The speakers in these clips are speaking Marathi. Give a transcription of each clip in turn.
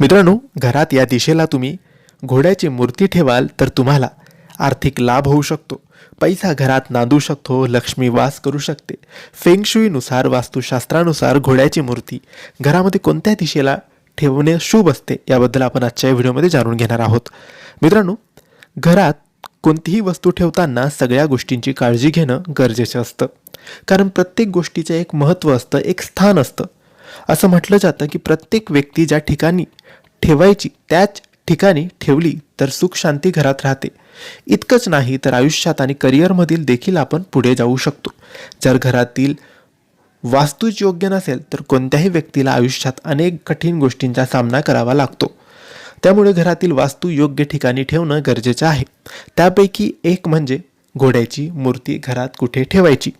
मित्रांनो घरात या दिशेला तुम्ही घोड्याची मूर्ती ठेवाल तर तुम्हाला आर्थिक लाभ होऊ शकतो. पैसा घरात नांदू शकतो लक्ष्मी वास करू शकते. फेंगशुईनुसार वास्तुशास्त्रानुसार घोड्याची मूर्ती घरामध्ये कोणत्या दिशेला ठेवणे शुभ असते याबद्दल आपण आजच्या या व्हिडिओमध्ये जाणून घेणार आहोत. मित्रांनो घरात कोणतीही वस्तू ठेवताना सगळ्या गोष्टींची काळजी घेणं गरजेचं असतं. कारण प्रत्येक गोष्टीचं एक महत्त्व असतं एक स्थान असतं. असं म्हटलं जातं की प्रत्येक व्यक्ती ज्या ठिकाणी ठेवायची त्याच ठिकाणी ठेवली तर सुख शांती घरात राहते. इतकंच नाही तर आयुष्यात आणि करिअरमधील देखील आपण पुढे जाऊ शकतो. जर घरातील वास्तूच योग्य नसेल तर कोणत्याही व्यक्तीला आयुष्यात अनेक कठीण गोष्टींचा सामना करावा लागतो. त्यामुळे घरातील वास्तू योग्य ठिकाणी ठेवणं गरजेचं आहे. त्यापैकी एक म्हणजे घोड्याची मूर्ती घरात कुठे ठेवायची?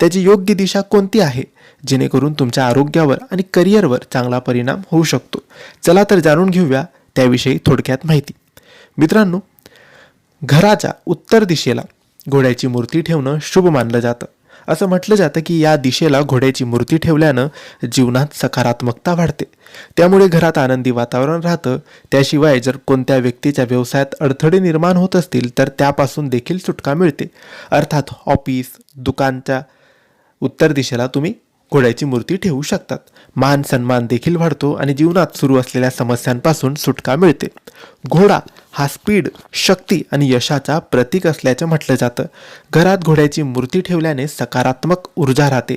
त्याची योग्य दिशा कोणती आहे? जेणेकरून तुमच्या आरोग्यावर आणि करिअरवर चांगला परिणाम होऊ शकतो. चला तर जाणून घेऊया त्याविषयी थोडक्यात माहिती. मित्रांनो घराच्या उत्तर दिशेला घोड्याची मूर्ती ठेवणं शुभ मानलं जातं. असं म्हटलं जातं की या दिशेला घोड्याची मूर्ती ठेवल्यानं जीवनात सकारात्मकता वाढते. त्यामुळे घरात आनंदी वातावरण राहतं. त्याशिवाय जर कोणत्या व्यक्तीच्या व्यवसायात अडथळे निर्माण होत असतील तर त्यापासून देखील सुटका मिळते. अर्थात ऑफिस दुकानच्या उत्तर दिशेला तुम्ही घोड्याची मूर्ती ठेवू शकतात. मान सन्मान देखील वाढतो आणि जीवनात सुरू असलेल्या समस्यांपासून सुटका मिळते. घोडा हा स्पीड शक्ती आणि यशाचा प्रतीक असल्याचं म्हटलं जातं. घरात घोड्याची मूर्ती ठेवल्याने सकारात्मक ऊर्जा राहते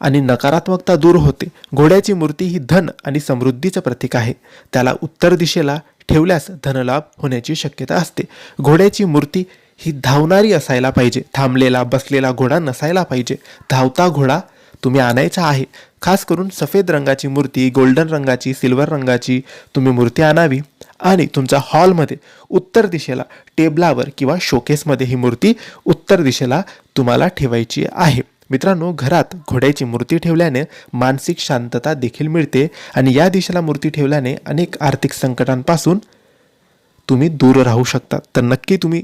आणि नकारात्मकता दूर होते. घोड्याची मूर्ती ही धन आणि समृद्धीचं प्रतीक आहे. त्याला उत्तर दिशेला ठेवल्यास धनलाभ होण्याची शक्यता असते. घोड्याची मूर्ती ही धावणारी असायला पाहिजे. थांबलेला बसलेला घोडा नसायला पाहिजे. धावता घोडा तुम्ही आणायचा आहे. खास करून सफेद रंगाची मूर्ती गोल्डन रंगाची सिल्वर रंगाची तुम्ही मूर्ती आणावी आणि तुमच्या हॉलमध्ये उत्तर दिशेला टेबलावर किंवा शोकेसमध्ये ही मूर्ती उत्तर दिशेला तुम्हाला ठेवायची आहे. मित्रांनो घरात घोड्याची मूर्ती ठेवल्याने मानसिक शांतता देखील मिळते आणि या दिशेला मूर्ती ठेवल्याने अनेक आर्थिक संकटांपासून तुम्ही दूर राहू शकता. तर नक्की तुम्ही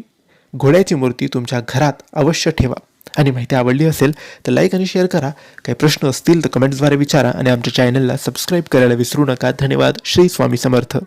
घोड्याची मूर्ती तुमच्या घरात अवश्य ठेवा. आणि माहिती आवडली असेल तर लाईक आणि शेअर करा. काही प्रश्न असतील तर कमेंट्सद्वारे विचारा. आणि आमच्या चॅनलला सबस्क्राईब करायला विसरू नका. धन्यवाद. श्री स्वामी समर्थ.